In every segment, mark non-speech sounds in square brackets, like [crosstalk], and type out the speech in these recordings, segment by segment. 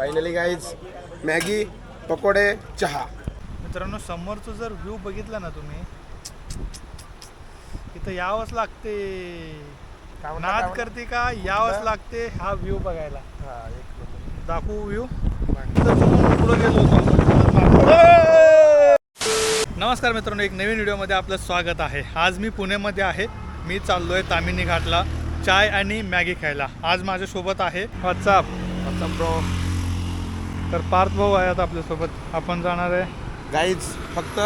Finally guys Maggi पकोडे चहा. मित्रांनो समोरचं जर व्ह्यू बघितला ना तुम्ही इथं यावंच लागते. काय म्हणता, नाद काय करते का? यावंच लागते हा व्ह्यू बघायला. हा, एक नंबर. दाखवू व्ह्यू पुढे गेलो होतो नमस्कार मित्रांनो एक नवीन व्हिडिओमध्ये आपलं स्वागत आहे. आज मी पुण्यामध्ये आहे. मी चाललो आहे तामिनी घाटला चाय आणि मॅगी खायला. आज माझ्यासोबत आहे. What's up What's up, bro? तर पार्थ भाऊ आहेत आपल्यासोबत. आपण जाणार आहे. गाईज फक्त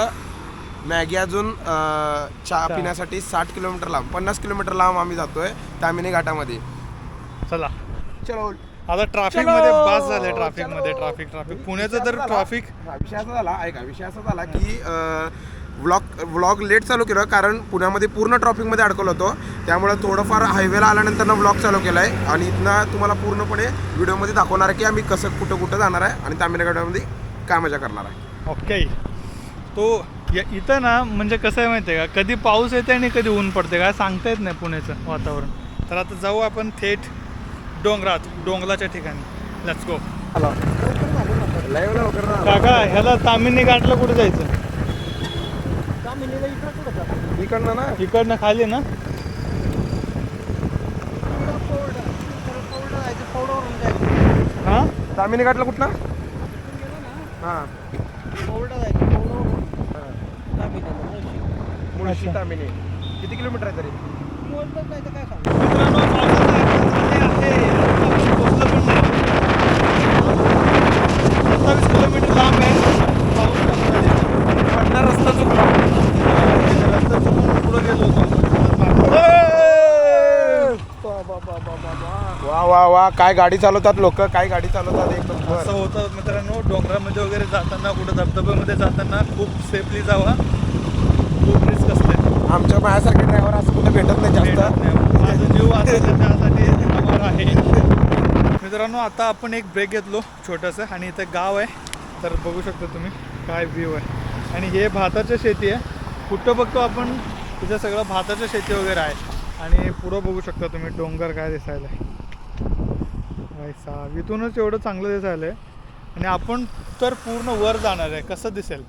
मॅगी अजून अं, चहा. पिण्यासाठी साठ किलोमीटर लांब पन्नास किलोमीटर लांब आम्ही जातोय तामिनी घाटामध्ये. चला. चलो. आता ट्रॅफिकमध्ये बास झाले ट्रॅफिकमध्ये ट्रॅफिक ट्रॅफिक पुण्याचं तर ट्रॅफिक हा, विषय असा झाला. ऐका विषय असा झाला की व्लॉग व्लॉग लेट चालू केलं कारण पुण्यामध्ये पूर्ण ट्रॉफिकमध्ये अडकलो होतो. त्यामुळे थोडंफार हायवेला आल्यानंतर व्लॉग चालू केला आहे आणि इथनं तुम्हाला पूर्णपणे व्हिडिओमध्ये दाखवणार आहे की आम्ही कसं कुठं कुठं जाणार आहे आणि तामिळनाडूमध्ये काय मजा करणार आहे. ओके तो या- इथं ना म्हणजे कसं आहे माहिती आहे का? कधी पाऊस येते आणि कधी ऊन पडते काय सांगता येत नाही पुण्याचं वातावरण. तर आता जाऊ आपण थेट डोंगरात डोंगराच्या ठिकाणी. लेट्स गो काका ह्याला तामिनी घाटला कुठे जायचं? इकडनं ना? इकडनं खाली ना? हा? तामिनी घाटला कुठला? हां. मुळशी. तामिनी किती किलोमीटर आहे तरी? मित्रांनो पावसाचा आवाज आले आहे. आपण पोहोचलो पण नाही. सत्तावीस किलोमीटर लांब आहे पाऊस पडतोय. पडला रस्ता चुकला रस्ता चुकून पुढं गेलो होतो. वा वा वा. काय गाडी चालवतात लोक? काय गाडी चालवतात? एक असं नंबर होतं मित्रांनो डोंगरामध्ये वगैरे जाताना कुठं धबधब्यामध्ये जाताना खूप सेफली जावा. खूप रिस्क असते. आमच्या माझ्यासारखे ड्रायव्हर असं कुठे भेटत नाही जास्त. नाही. माझा जीव वाचवला त्यासाठी आभार आहे. मित्रांनो आता आपण एक ब्रेक घेतलो छोटंसं आणि इथं गाव आहे. तर बघू शकता तुम्ही काय व्ह्यू आहे. आणि हे भाताच्या शेती आहे. कुठं बघतो आपण? तिथं सगळं भाताच्या शेती वगैरे आहे. आणि पुढं बघू शकता तुम्ही डोंगर काय दिसायला साहब इथूनच एवढं चांगलं दिसायला आहे आणि आपण तर पूर्ण वर जाणार आहे. कसं दिसेल?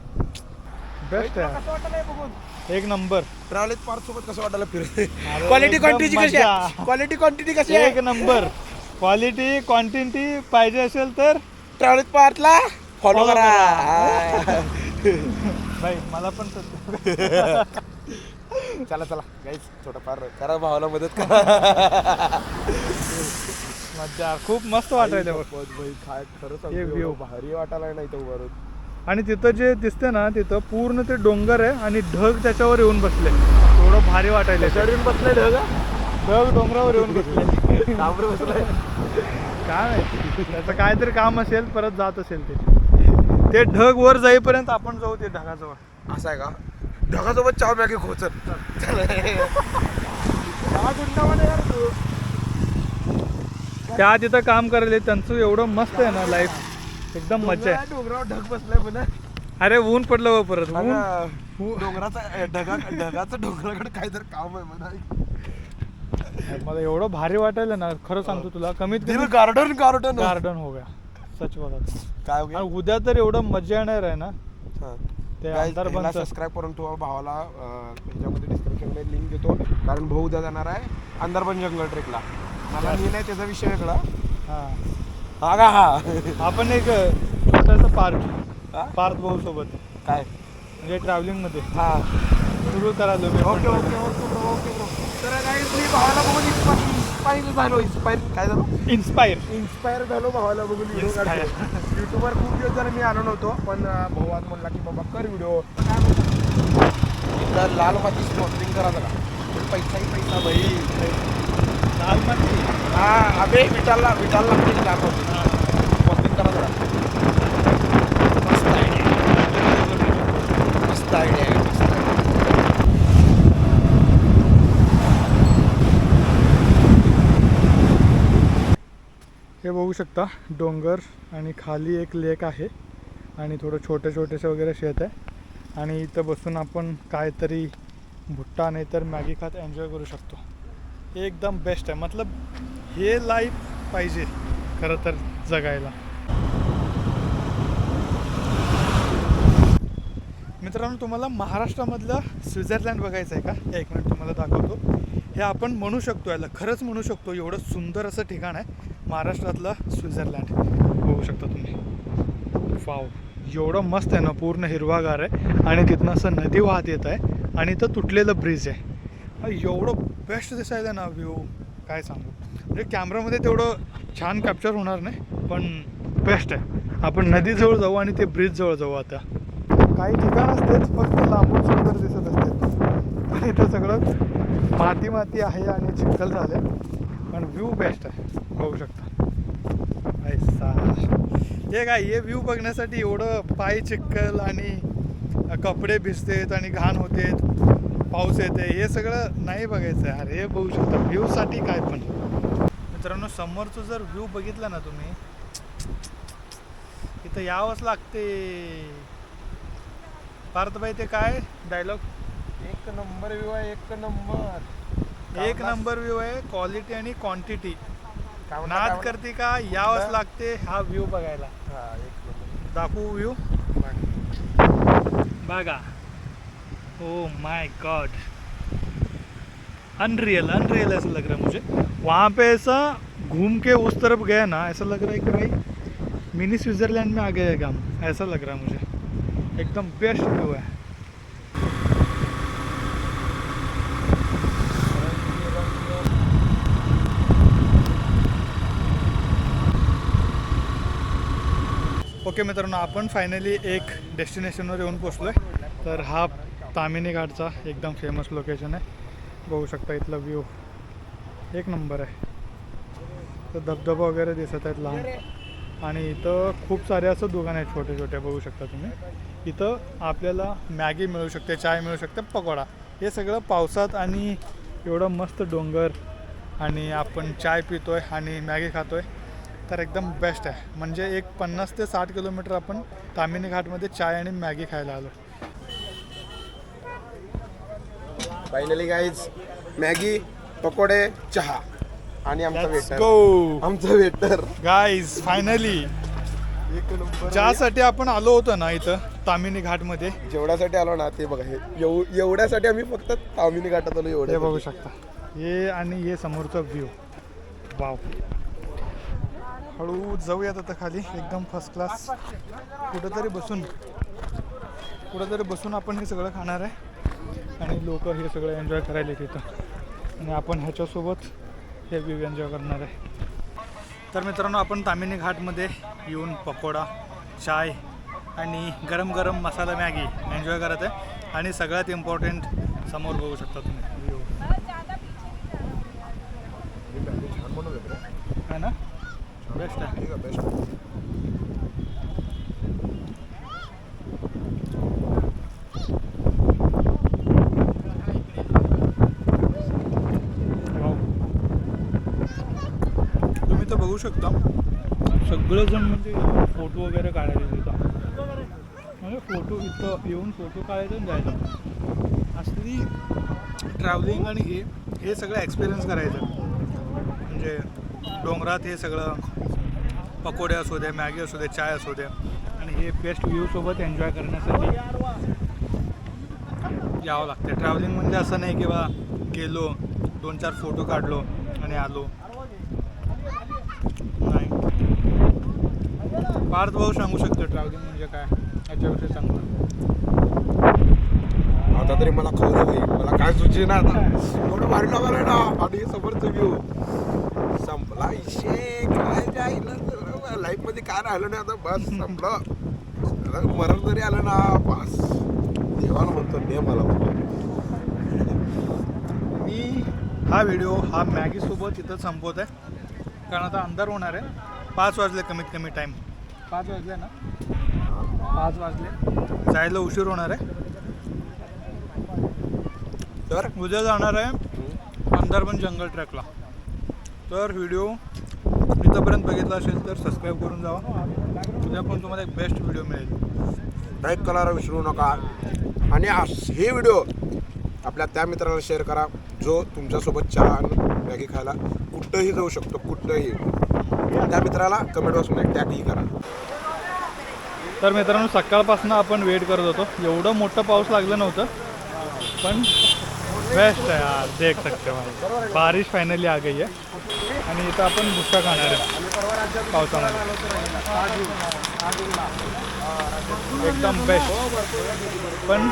बेस्ट [laughs] आहे. एक नंबर. ट्रॅव्हलिंग पार्क सोबत कसं वाटायला फिरते अरे, क्वालिटी क्वांटिटी कशी आहे. क्वालिटी क्वांटिटी कशी एक आहे नंबर. क्वालिटी क्वांटिटी पाहिजे असेल तर ट्रॅव्हलिंग पार्कला फॉलो करा. भाई [laughs] मला पण तसं. [laughs] चला चला. गाईच थोडंफार करा भावाला मदत करा. मज्जा. खूप मस्त वाटायला बघ. भाई काय खरं हे सांगतो, view. एवढं भारी वाटायला नाही इथं उभारून आणि तिथं जे दिसते ना तिथं पूर्ण ते डोंगर आहे आणि ढग त्याच्यावर येऊन बसले. थोडं भारी वाटायला चढून बसले ढग ढग डोंगरावर येऊन बसले. डांबर बसलाय. काय माहिती? त्याचं काहीतरी काम असेल परत जात असेल ते. ते ढग वर जाईपर्यंत आपण जाऊ ते ढगाजवळ. असं आहे का? ढगासोबत चहा मॅगी खोचत त्या तिथं काम करायला त्यांचं एवढं मस्त आहे ना लाईफ एकदम मजा आहे. डोंगरावर ढग बसलाय पुन्हा अरे ऊन पडलं हो परत. ऊन डोंगराचा ढगा ढगाचं डोंगराकडे काहीतरी काम आहे म्हणा. मला एवढं भारी वाटायला ना खरं सांगतो तुला कमीत कमी गार्डन गार्डन. गार्डन हो गया सच बघा काय हो उद्या तर एवढं मजा येणार आहे ना. ते आमदार बनतं सबस्क्राईब करून ठेवा भावाला अं, ह्याच्यामध्ये डिस्क्रिप्शनमध्ये लिंक देतो. कारण भाऊ उद्या जाणार आहे अंदरबन जंगल ट्रेकला मला मी नाही त्याचा विषय वेगळा. हा. हा का? हा. आपण एक छोटासा पार्क हा? पार्थ भाऊ सोबत. काय? म्हणजे ट्रॅव्हलिंगमध्ये. हा. सुरू करायलो मी ओके. ओके ओके ओके तर काय मी भावाला बघून इन्स्पायर झालो इन्स्पायर काय झालो? इन्स्पायर इन्स्पायर झालो भावाला बघून व्हिडिओ. काढतो युट्यूबवर खूप दिवस झाले मी आलो नव्हतो पण आज म्हणला की बाबा कर व्हिडिओ इथं लाल माती स्पॉन्सरिंग करा जरा. पैसाही पैसा भाई. लाल माती? हा अबे विटालला लागते लाल माती स्पॉन्सरिंग करा जरा. बघू शकता डोंगर आणि खाली एक लेक आहे आणि थोडं छोटे छोटेसे वगैरे शेत आहे. आणि इथं बसून आपण काहीतरी भुट्टा नाही तर मॅगी खात एन्जॉय करू शकतो. एकदम बेस्ट आहे. मतलब हे लाईफ पाहिजे खरं तर जगायला. मित्रांनो तुम्हाला महाराष्ट्रामधलं स्वित्झर्लँड बघायचं आहे का? एक मिनिट तुम्हाला दाखवतो. हे आपण म्हणू शकतो याला खरंच म्हणू शकतो एवढं सुंदर असं ठिकाण आहे. महाराष्ट्रातलं स्वित्झर्लंड. बघू शकता तुम्ही. वाव. एवढं मस्त आहे ना पूर्ण हिरवागार आहे. आणि तिथनं असं नदी वाहत येत आहे. आणि इथं तुटलेलं ब्रिज आहे. एवढं बेस्ट आहे ना व्ह्यू काय सांगू. म्हणजे कॅमेरामध्ये तेवढं छान कॅप्चर होणार नाही पण बेस्ट आहे. आपण नदीजवळ जाऊ आणि ते ब्रिजजवळ जाऊ आता. काही ठिकाण असतेच फक्त लांबून सुंदर दिसत असते पण इथं सगळं माती माती आहे आणि चिखल झाले पण व्ह्यू बेस्ट आहे बघू शकता. ऐसा हे काय हे व्ह्यू बघण्यासाठी एवढं पाय चिखल आणि कपडे भिजतेत आणि घाण होतेत पाऊस येते हे सगळं नाही बघायचं. आहे हे बघू शकता व्ह्यूसाठी काय पण. मित्रांनो समोरचं जर व्ह्यू बघितला ना तुम्ही इथं यावंच लागते. पार्थभाई ते काय? डायलॉग एक नंबर व्ह्यू आहे एक नंबर एक नंबर व्ह्यू आहे क्वालिटी आणि क्वांटिटी नाद? करते का यावंच लागते हा व्ह्यू बघायला. दाखवू व्ह्यू बघा. Oh my god unreal unreal ऐसा लग रहा है मुझे. वहाँ पे ऐसा घूम के उस तरफ़ गया ना ऐसा लग रहा है कि भाई मिनी स्विट्ज़रलैंड में आ गए हैं हम. ऐसा लग रहा है मुझे. एकदम बेस्ट व्यू है. ओके मित्रांनो आपण फायनली एक डेस्टिनेशनवर येऊन पोचलो आहे तर हा तामिनी घाटचा एकदम फेमस लोकेशन आहे. बघू शकता इथला व्ह्यू एक नंबर आहे. तर धबधबा वगैरे दिसत आहेत लहान आणि इथं खूप सारे असं दुकान आहेत छोटे छोटे बघू शकता तुम्ही. इथं आपल्याला मॅगी मिळू शकते चाय मिळू शकते पकोडा. हे सगळं पावसात आणि एवढं मस्त डोंगर आणि आपण चाय पितो आहे आणि मॅगी खातो आहे तर एकदम बेस्ट आहे. म्हणजे एक पन्नास ते साठ किलोमीटर आपण तामिनी घाटमध्ये चाय आणि मॅगी खायला आलो. फायनली गाईज मॅगी पकोडे चहा. आणि आमचा वेटर आमचा वेटर गाईज फायनली ज्यासाठी आपण आलो होतो ना इथं तामिनी घाटमध्ये. जेवढ्यासाठी आलो ना ते बघा हे एव- एवढ्यासाठी आम्ही फक्त तामिनी घाटात आलो हे एवढे बघू शकता. हे आणि हे समोरचा व्ह्यू वाव हळू जाऊयात आता खाली. एकदम फर्स्ट क्लास कुठंतरी बसून कुठंतरी बसून आपण हे सगळं खाणार आहे. आणि लोक हे सगळं एन्जॉय करायला तिथं आणि आपण ह्याच्यासोबत हे व्ह्यू एन्जॉय करणार आहे. तर मित्रांनो आपण तामिनी घाटमध्ये येऊन पकोडा चाय आणि गरम गरम मसाला मॅगी एन्जॉय करत आहे. आणि सगळ्यात इम्पॉर्टंट समोर बघू शकता तुम्ही व्ह्यू है ना वाव. तुम्ही तर बघू शकता. सगळेजण म्हणजे फोटो वगैरे काढायला तिथं म्हणजे फोटो इथं येऊन फोटो काढायचा जायचं. असली ट्रॅव्हलिंग आणि हे हे सगळं एक्सपिरियन्स करायचं. म्हणजे डोंगरात हे सगळं पकोडे असू दे मॅगी असू दे चाय असू दे. आणि हे बेस्ट व्ह्यूसोबत एन्जॉय करण्यासाठी यावं लागते ट्रॅव्हलिंग म्हणजे असं नाही की बा गेलो दोन चार फोटो काढलो आणि आलो. नाही. पार्थ भाऊ सांगू शकतो ट्रॅव्हलिंग म्हणजे काय? याच्याविषयी चांगलं आता तरी मला खाऊ मला काय सुचे ना आता? एवढं भारी लागलं ना आणि समोरचं व्ह्यू संपला. इशे काय जाईल लाईफमध्ये काय राहिलं नाही आता? बस संपलं. मरण जरी आलं ना बस. देवाला म्हणतो ने मला. मी हा व्हिडिओ हा मॅगीसोबत इथं संपवत आहे कारण आता अंधार होणार आहे. पाच वाजले कमीत कमी टाईम पाच वाजले ना? पाच वाजले. जायला उशीर होणार आहे. तर उद्या जाणार आहे. अंधारबन जंगल ट्रॅकला तर व्हिडिओ इथंपर्यंत बघितला असेल तर सबस्क्राईब करून जावा. उद्या पण तुम्हाला एक बेस्ट व्हिडिओ मिळेल. लाईक करायला विसरू नका. आणि अस- हे व्हिडिओ आपल्या त्या मित्राला शेअर करा जो तुमच्यासोबत चहा आणि मॅगी खायला कुठंही जाऊ शकतो कुठंही. त्या मित्राला कमेंट बॉक्समध्ये टॅगही करा. तर मित्रांनो सकाळपासून आपण वेट करत होतो. एवढं मोठं पाऊस लागलं नव्हतं पण बेस्ट आहे यार देख सकते हो. बारिश फायनली आ गई आहे. आणि इथं आपण भुट्टा खाणार आहे. पावसामध्ये. एकदम बेस्ट पण?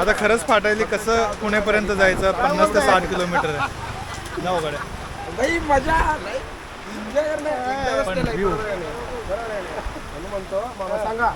आता खरंच फाटायली कसं पुण्यापर्यंत जायचं? पन्नास ते साठ किलोमीटर आहे. मजा. पण. बरोबर आहे. म्हणतो मला सांगा.